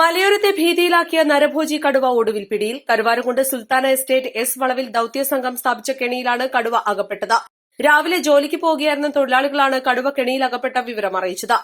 മലയോരത്തെ ഭീതിയിലാക്കിയ നരഭോജി കടുവ ഒടുവിൽ പിടിയിൽ. കരുവാരുകൊണ്ട് സുൽത്താന എസ്റ്റേറ്റ് എസ് വളവിൽ ദൌത്യ സംഘം സ്ഥാപിച്ച കെണിയിലാണ് കടുവ അകപ്പെട്ടത്. രാവിലെ ജോലിക്ക് പോകുകയായിരുന്ന തൊഴിലാളികളാണ് കടുവ കെണിയിൽ അകപ്പെട്ട വിവരം അറിയിച്ചത്.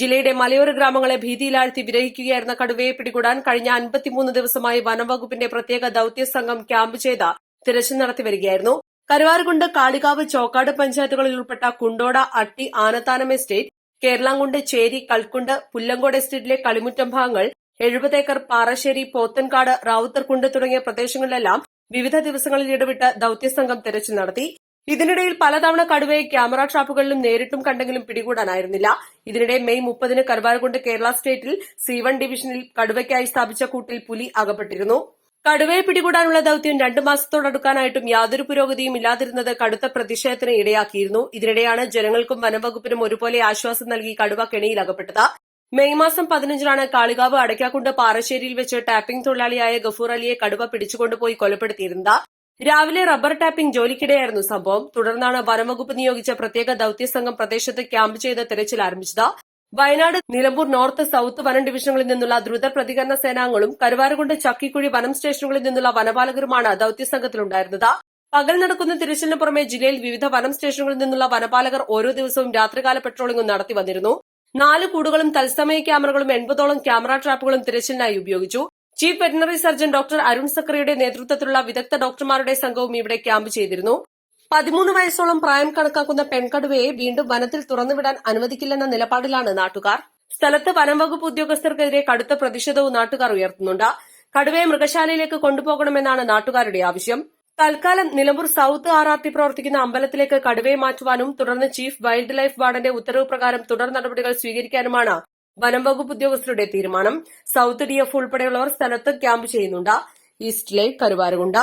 ജില്ലയുടെ മലയോര ഗ്രാമങ്ങളെ ഭീതിയിലാഴ്ത്തി വിരഹിക്കുകയായിരുന്ന കടുവയെ പിടികൂടാൻ കഴിഞ്ഞ അൻപത്തിമൂന്ന് ദിവസമായി വനംവകുപ്പിന്റെ പ്രത്യേക ദൌത്യ സംഘം ക്യാമ്പ് ചെയ്ത് തിരച്ചിൽ നടത്തി വരികയായിരുന്നു. കരുവാരുകുണ്ട് കാളികാവ് ചോക്കാട് പഞ്ചായത്തുകളിൽ ഉൾപ്പെട്ട കുണ്ടോട അട്ടി ആനത്താനം എസ്റ്റേറ്റ് കേരളാംകുണ്ട് ചേരി കൽക്കുണ്ട് പുല്ലങ്കോട് എസ്റ്റേറ്റിലെ കളിമുറ്റം ഭാഗങ്ങൾ എഴുപത് ഏക്കർ പാറശ്ശേരി പോത്തൻകാട് റാവുത്തർകുണ്ട് തുടങ്ങിയ പ്രദേശങ്ങളിലെല്ലാം വിവിധ ദിവസങ്ങളിൽ ഇടവിട്ട് ദൌത്യസംഘം തെരച്ചിൽ നടത്തി. ഇതിനിടയിൽ പലതവണ കടുവയെ ക്യാമറ ട്രാപ്പുകളിലും നേരിട്ടും കണ്ടെങ്കിലും പിടികൂടാനായിരുന്നില്ല. ഇതിനിടെ മെയ് മുപ്പതിന് കരുവാരകുണ്ട് കേരള സ്റ്റേറ്റിൽ സി വൺ ഡിവിഷനിൽ കടുവയ്ക്കായി സ്ഥാപിച്ച കൂട്ടിൽ പുലി അകപ്പെട്ടിരുന്നു. കടുവയെ പിടികൂടാനുള്ള ദൌത്യം രണ്ടു മാസത്തോടടുക്കാനായിട്ടും യാതൊരു പുരോഗതിയും ഇല്ലാതിരുന്നത് കടുത്ത പ്രതിഷേധത്തിന് ഇടയാക്കിയിരുന്നു. ഇതിനിടെയാണ് ജനങ്ങൾക്കും വനംവകുപ്പിനും ഒരുപോലെ ആശ്വാസം നൽകി കടുവ കെണിയിൽ അകപ്പെട്ടത് മെയ് മാസം പതിനഞ്ചിനാണ് കാളികാവ് അടയ്ക്കാക്കുണ്ട് പാറശ്ശേരിയിൽ വെച്ച് ടാപ്പിംഗ് തൊഴിലാളിയായ ഗഫൂർ അലിയെ കടുവ പിടിച്ചുകൊണ്ടുപോയി കൊലപ്പെടുത്തിയിരുന്നത്. രാവിലെ റബ്ബർ ടാപ്പിംഗ് ജോലിക്കിടെയായിരുന്നു സംഭവം. തുടർന്നാണ് വനംവകുപ്പ് നിയോഗിച്ച പ്രത്യേക ദൌത്യസംഘം പ്രദേശത്ത് ക്യാമ്പ് ചെയ്ത് തെരച്ചിൽ ആരംഭിച്ചത്. വയനാട് നിലമ്പൂർ നോർത്ത് സൌത്ത് വനം ഡിവിഷനുകളിൽ നിന്നുള്ള ദ്രുത പ്രതികരണ സേനാംഗങ്ങളും കരുവാരകുണ്ട് ചക്കിക്കുഴി വനം സ്റ്റേഷനുകളിൽ നിന്നുള്ള വനപാലകരുമാണ് ദൌത്യസംഘത്തിലുണ്ടായിരുന്നത് പകൽ നടക്കുന്ന തിരച്ചിലിന് പുറമെ ജില്ലയിൽ വിവിധ വനം സ്റ്റേഷനുകളിൽ നിന്നുള്ള വനപാലകർ ഓരോ ദിവസവും രാത്രികാല പെട്രോളിംഗും നടത്തി വന്നിരുന്നു. നാല് കൂടുകളും തത്സമയ ക്യാമറകളും എൺപതോളം ക്യാമറ ട്രാപ്പുകളും തിരച്ചിലിനായി ഉപയോഗിച്ചു. Chief veterinary surgeon doctor Arun സക്കറിയുടെ നേതൃത്വത്തിലുള്ള വിദഗ്ധ ഡോക്ടർമാരുടെ സംഘവും ഇവിടെ ക്യാമ്പ് ചെയ്തിരുന്നു. പതിമൂന്ന് വയസ്സോളം പ്രായം കണക്കാക്കുന്ന പെൺകടുവയെ വീണ്ടും വനത്തിൽ തുറന്നുവിടാൻ അനുവദിക്കില്ലെന്ന നിലപാടിലാണ് നാട്ടുകാർ. സ്ഥലത്ത് വനംവകുപ്പ് ഉദ്യോഗസ്ഥർക്കെതിരെ കടുത്ത പ്രതിഷേധവും നാട്ടുകാർ ഉയർത്തുന്നുണ്ട്. കടുവയെ മൃഗശാലയിലേക്ക് കൊണ്ടുപോകണമെന്നാണ് നാട്ടുകാരുടെ ആവശ്യം. തൽക്കാലം Nilambur south R R T പ്രവർത്തിക്കുന്ന അമ്പലത്തിലേക്ക് കടുവയെ മാറ്റുവാനും തുടർന്ന് ചീഫ് വൈൽഡ് ലൈഫ് വാർഡന്റെ ഉത്തരവ് പ്രകാരം തുടർ നടപടികൾ സ്വീകരിക്കാനുമാണ് വനംവകുപ്പ് ഉദ്യോഗസ്ഥരുടെ തീരുമാനം. സൌത്ത് ഡി എഫ് ഉൾപ്പെടെയുള്ളവർ സ്ഥലത്ത് ക്യാമ്പ് ചെയ്യുന്നുണ്ട്. East live Karuvarakundu.